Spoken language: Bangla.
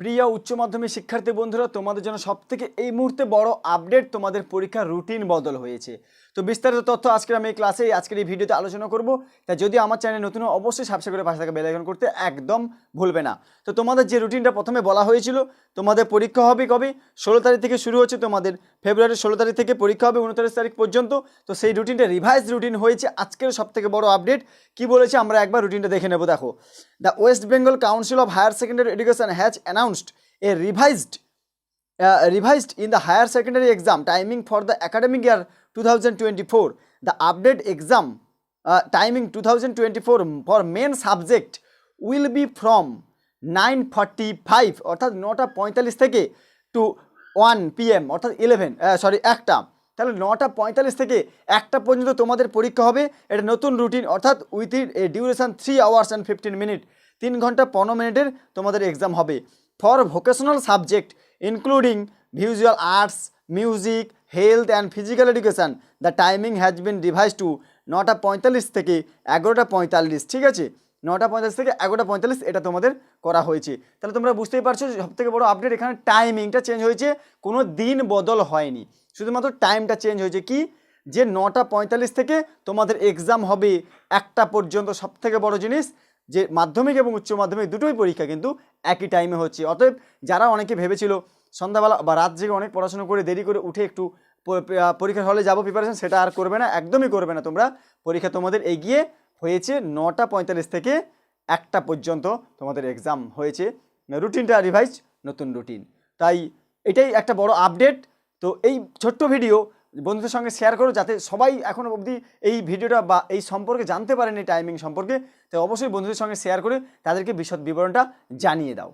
প্রিয় উচ্চ মাধ্যমিক শিক্ষার্থী বন্ধুরা, তোমাদের জন্য সবথেকে এই মুহূর্তে বড় আপডেট তোমাদের পরীক্ষার রুটিন বদল হয়েছে। তো বিস্তারিত তথ্য আজকের আমি এই ক্লাসে আজকের এই ভিডিওতে আলোচনা করব। তাই যদি আমার চ্যানেল নতুন অবশ্যই সাবস্ক্রাইব করে পাশে থাকা বেল আইকন করতে একদম ভুলবে না। তো তোমাদের যে রুটিনটা প্রথমে বলা হয়েছিল তোমাদের পরীক্ষা হবে কবে? ষোলো তারিখ থেকে শুরু হচ্ছে তোমাদের ফেব্রুয়ারির ষোলো তারিখ থেকে পরীক্ষা হবে উনত্রিশ তারিখ পর্যন্ত। তো সেই রুটিনটা রিভাইজ রুটিন হয়েছে আজকের সব থেকে বড় আপডেট কি বলেছে আমরা একবার রুটিনটা দেখে নেব দেখো। The West Bengal council of higher secondary education has announced a revised uh, in the higher secondary exam timing for the academic year 2024 the update exam uh, timing 2024 for main subject will be from 9:45 অর্থাৎ নটা পঁয়তাল্লিশ থেকে টু ওয়ান পিএম অর্থাৎ ইলেভেন সরি একটা। তাহলে নটা পঁয়তাল্লিশ থেকে একটা পর্যন্ত তোমাদের পরীক্ষা হবে। এটা নতুন রুটিন অর্থাৎ with a duration three hours and fifteen minute তিন ঘণ্টা পনেরো মিনিটের তোমাদের এক্সাম হবে। For vocational subject including visual arts music health and physical education the timing has been devised to নটা পঁয়তাল্লিশ থেকে এগারোটা পঁয়তাল্লিশ, ঠিক আছে? নটা পঁয়তাল্লিশ থেকে এগারোটা পঁয়তাল্লিশ এটা তোমাদের করা হয়েছে। তাহলে তোমরা বুঝতেই পারছ সব থেকে বড় আপডেট এখানে টাইমিংটা চেঞ্জ হয়েছে, কোনো দিন বদল হয়নি। শুধুমাত্র টাইমটা চেঞ্জ হয়েছে কি? যে নটা পঁয়তাল্লিশ থেকে তোমাদের এক্সাম হবে একটা পর্যন্ত সব থেকে বড় জিনিস, যে মাধ্যমিক এবং উচ্চ মাধ্যমিক দুটোই পরীক্ষা কিন্তু একই টাইমে হচ্ছে। অতএব যারা অনেকে ভেবেছিল সন্ধ্যাবেলা বা রাত জেগে অনেক পড়াশোনা করে দেরি করে উঠে একটু পরীক্ষার হলে যাব প্রিপারেশন সেটা আর করবে না, একদমই করবে না তোমরা। পরীক্ষা তোমাদের এগিয়ে হয়েছে নটা পঁয়তাল্লিশ থেকে একটা পর্যন্ত তোমাদের এক্সাম হয়েছে। রুটিনটা রিভাইজ নতুন রুটিন তাই এটাই একটা বড় আপডেট তো এই ছোট্ট ভিডিও বন্ধুদের সঙ্গে শেয়ার করো যাতে সবাই এখনও অবধি এই ভিডিওটা বা এই সম্পর্কে জানতে পারেন এই টাইমিং সম্পর্কে। তো অবশ্যই বন্ধুদের সঙ্গে শেয়ার করে তাদেরকে বিশদ বিবরণটা জানিয়ে দাও।